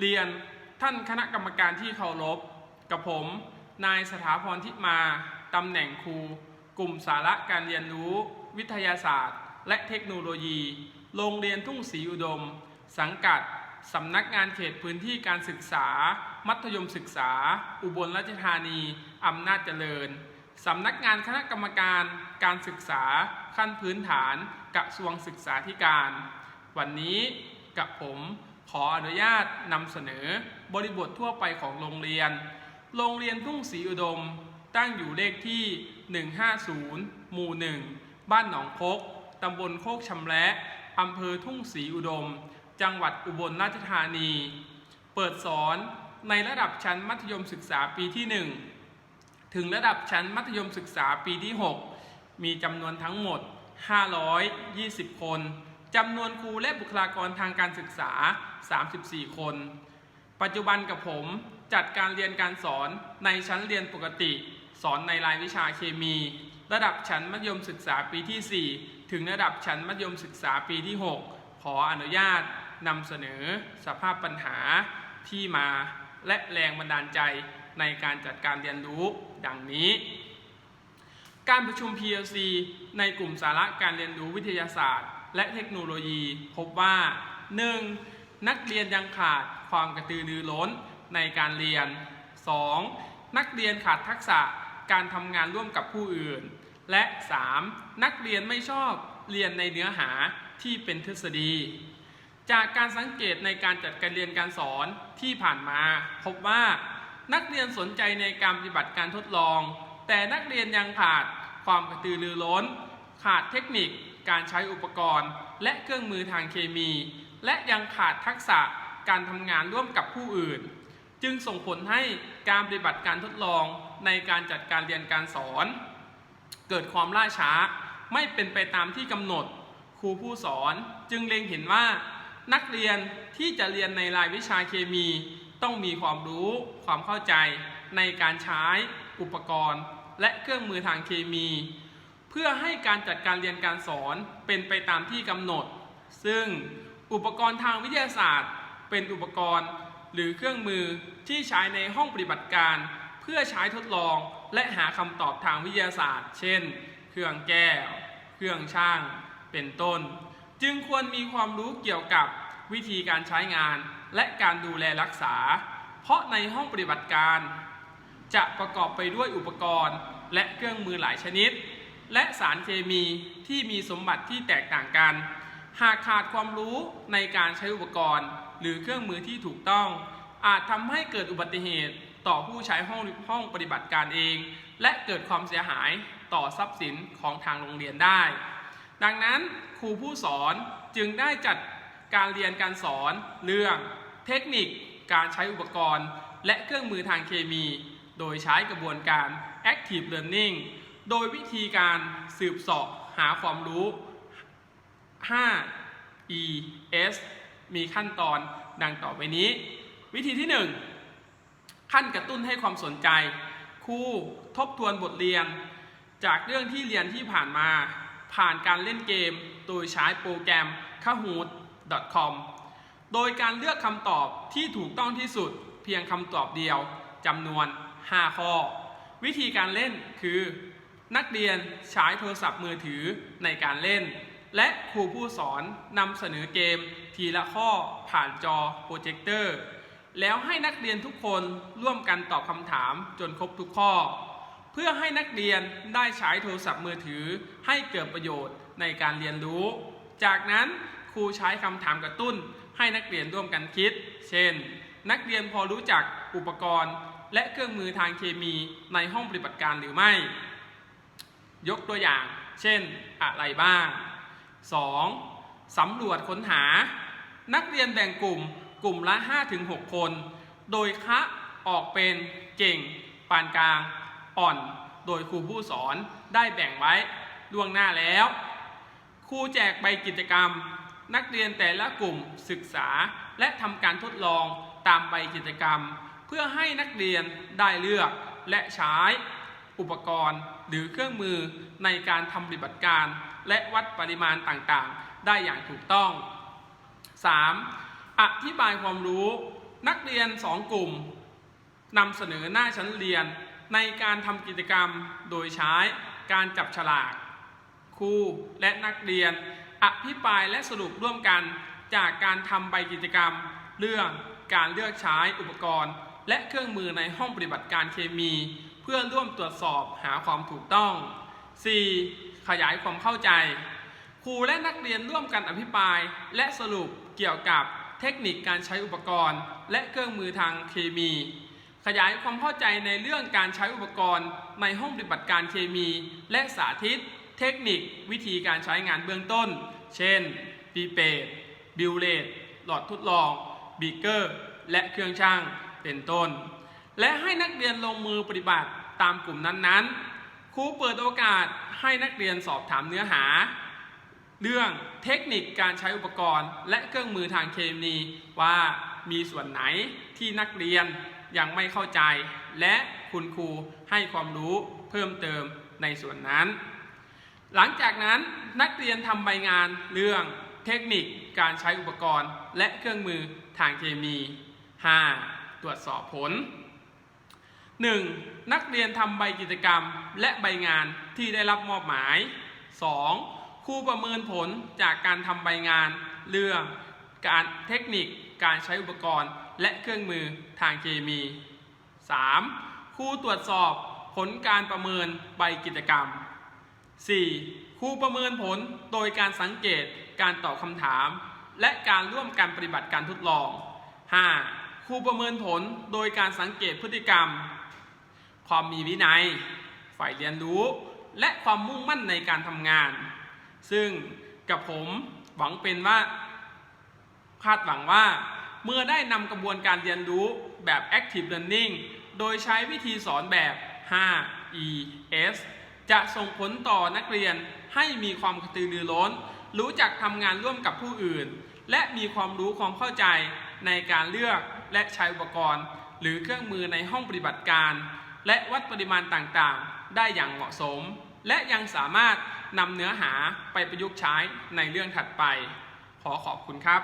เรียนท่านคณะกรรมการที่เคารพกับผม นายสถาพรทิมาตำแหน่งครู กลุ่มสาระการเรียนรู้ วิทยาศาสตร์ และเทคโนโลยี โรงเรียนทุ่งศรีอุดม สังกัดสำนักงานเขตพื้นที่การศึกษา มัธยมศึกษา อุบลราชธานีอำนาจเจริญสำนักงานคณะกรรมการการศึกษาขั้นพื้นฐานกระทรวงศึกษาธิการ วันนี้กับผม ขออนุญาตนำเสนอบริบททั่วไปของโรงเรียน โรงเรียนทุ่งศรีอุดม ตั้งอยู่เลขที่ 150 หมู่ 1 บ้านหนองพกตำบลโคกชำแระอำเภอทุ่งศรีอุดม จังหวัดอุบลราชธานี เปิดสอนในระดับชั้นมัธยมศึกษาปีที่ 1 ถึงระดับชั้นมัธยมศึกษาปีที่ 6 มีจำนวนทั้งหมด 520 คน จำนวนครูและบุคลากรทางการศึกษา 34 คน ปัจจุบันกับผมจัดการเรียนการสอนในชั้นเรียนปกติ สอนในรายวิชาเคมี ระดับชั้นมัธยมศึกษาปีที่ 4 ถึงระดับชั้นมัธยมศึกษาปีที่ 6 ขออนุญาตนำเสนอสภาพปัญหาที่มาและแรงบันดาลใจในการจัดการเรียนรู้ดังนี้ การประชุม PLC ในกลุ่มสาระการเรียนรู้วิทยาศาสตร์ และเทคโนโลยีพบว่า 1. นักเรียนยังขาดความกระตือรือร้นในการเรียน 2. นักเรียนขาดทักษะการทำงานร่วมกับผู้อื่น และ 3. นักเรียนไม่ชอบเรียนในเนื้อหาที่เป็นทฤษฎี จากการสังเกตในการจัดการเรียนการสอนที่ผ่านมา พบว่า นักเรียนสนใจในการปฏิบัติการทดลอง แต่นักเรียนยังขาดความกระตือรือร้น ขาดเทคนิค การใช้อุปกรณ์ และเครื่องมือทางเคมี และยังขาดทักษะการทำงานร่วมกับผู้อื่น จึงส่งผลให้การปฏิบัติการทดลองในการจัดการเรียนการสอน เกิดความล่าช้าไม่เป็นไปตามที่กำหนด ครูผู้สอนจึงเล็งเห็นว่า นักเรียนที่จะเรียนในรายวิชาเคมี ต้องมีความรู้ความเข้าใจในการใช้อุปกรณ์ และเครื่องมือทางเคมี เพื่อให้การจัดการเรียนการสอนเป็นไปตามที่กำหนด ซึ่งอุปกรณ์ทางวิทยาศาสตร์ เป็นอุปกรณ์หรือเครื่องมือที่ใช้ในห้องปฏิบัติการ เพื่อใช้ทดลองและหาคำตอบทางวิทยาศาสตร์ เช่น เครื่องแก้ว เครื่องช่าง เป็นต้น จึงควรมีความรู้เกี่ยวกับวิธีการใช้งาน และการดูแลรักษา เพราะในห้องปฏิบัติการ จะประกอบไปด้วยอุปกรณ์และเครื่องมือหลายชนิด และสารเคมีที่มีสมบัติที่แตกต่างกัน หากขาดความรู้ในการใช้อุปกรณ์ หรือเครื่องมือที่ถูกต้อง อาจทำให้เกิดอุบัติเหตุต่อผู้ใช้ห้องห้องปฏิบัติการเอง และเกิดความเสียหายต่อทรัพย์สินของทางโรงเรียนได้ ดังนั้นครูผู้สอนจึงได้จัดการเรียนการสอนเรื่องเทคนิคการใช้อุปกรณ์ และเครื่องมือทางเคมี โดยใช้กระบวนการ active learning โดยวิธีการสืบสาะหาความรู้ 5 E S มีขั้นตอนดังต่อไปนี้ วิธีที่ 1 ขั้นกระตุ้นให้ความสนใจ ครูทบทวนบทเรียน จากเรื่องที่เรียนที่ผ่านมา ผ่านการเล่นเกม โดยใช้โปรแกรม kahoot.com โดยการเลือกคำตอบที่ถูกต้องที่สุดเพียงคำตอบเดียวจำนวน 5 ข้อ วิธีการเล่นคือ นักเรียนใช้โทรศัพท์มือถือในการเล่น และครูผู้สอนนำเสนอเกมทีละข้อผ่านจอโปรเจคเตอร์ แล้วให้นักเรียนทุกคนร่วมกันตอบคำถามจนครบทุกข้อ เพื่อให้นักเรียนได้ใช้โทรศัพท์มือถือให้เกิดประโยชน์ในการเรียนรู้ จากนั้นครูใช้คำถามกระตุ้น ให้นักเรียนร่วมกันคิด เช่น นักเรียนพอรู้จักอุปกรณ์ และเครื่องมือทางเคมีในห้องปฏิบัติการหรือไม่ ยกตัวอย่าง เช่นอะไรบ้าง 2. สำรวจค้นหา นักเรียนแบ่งกลุ่มกลุ่มละ 5-6 คน โดยคะออกเป็นเก่ง ปานกลาง อ่อน โดยครูผู้สอนได้แบ่งไว้ล่วงหน้าแล้ว ครูแจกใบกิจกรรม นักเรียนแต่ละกลุ่มศึกษาและทำการทดลองตามใบกิจกรรม เพื่อให้นักเรียนได้เลือกและใช้อุปกรณ์ หรือเครื่องมือในการทำปฏิบัติการ และวัดปริมาณต่างๆ ได้อย่างถูกต้อง 3. อธิบายความรู้นักเรียน 2 กลุ่มนำเสนอหน้าชั้นเรียนในการทำกิจกรรมโดยใช้การจับฉลาก ครูและนักเรียน อภิปรายและสรุปร่วมกันจากการทำใบกิจกรรม เรื่องการเลือกใช้อุปกรณ์ และเครื่องมือในห้องปฏิบัติการเคมี เพื่อร่วมตรวจสอบหาความถูกต้อง 4. ขยายความเข้าใจ ครูและนักเรียนร่วมกันอภิปราย และสรุปเกี่ยวกับเทคนิคการใช้อุปกรณ์ และเครื่องมือทางเคมี ขยายความเข้าใจในเรื่องการใช้อุปกรณ์ ในห้องปฏิบัติการเคมี และสาธิต เทคนิค วิธีการใช้งานเบื้องต้น เช่นปีเปตบิลเลตหลอดทดลองบีเกอร์ และเครื่องช่างเป็นต้น และให้นักเรียนลงมือปฏิบัติตามกลุ่มนั้นๆ ครูเปิดโอกาสให้นักเรียนสอบถามเนื้อหา เรื่องเทคนิคการใช้อุปกรณ์ และเครื่องมือทางเคมีว่ามีส่วนไหนที่นักเรียนยังไม่เข้าใจ และคุณครูให้ความรู้เพิ่มเติมในส่วนนั้น หลังจากนั้นนักเรียนทำใบงานเรื่องเทคนิคการใช้อุปกรณ์ และเครื่องมือทางเคมี 5. ตรวจสอบผล 1. นักเรียนทำใบกิจกรรมและใบงานที่ได้รับมอบหมาย 2. ครูประเมินผลจากการทำใบงาน เรื่องการเทคนิค การใช้อุปกรณ์ และเครื่องมือทางเคมี 3. ครูตรวจสอบผลการประเมินใบกิจกรรม 4. ครูประเมินผลโดยการสังเกตการตอบคำถาม และการร่วมกันปฏิบัติการทดลอง 5. ครูประเมินผลโดยการสังเกตพฤติกรรม ความมีวินัย ฝ่ายเรียนรู้ และความมุ่งมั่นในการทำงาน ซึ่งกับผมหวังเป็นว่าคาดหวังว่า เมื่อได้นำกระบวนการเรียนรู้แบบ Active Learning โดยใช้วิธีสอนแบบ 5 E S จะส่งผลต่อนักเรียนให้มีความกระตือรือร้น รู้จักทำงานร่วมกับผู้อื่น และมีความรู้ความเข้าใจในการเลือกและใช้อุปกรณ์ หรือเครื่องมือในห้องปฏิบัติการ และวัดปริมาณต่างๆ ได้อย่างเหมาะสม และยังสามารถนำเนื้อหาไปประยุกต์ใช้ในเรื่องถัดไป ขอขอบคุณครับ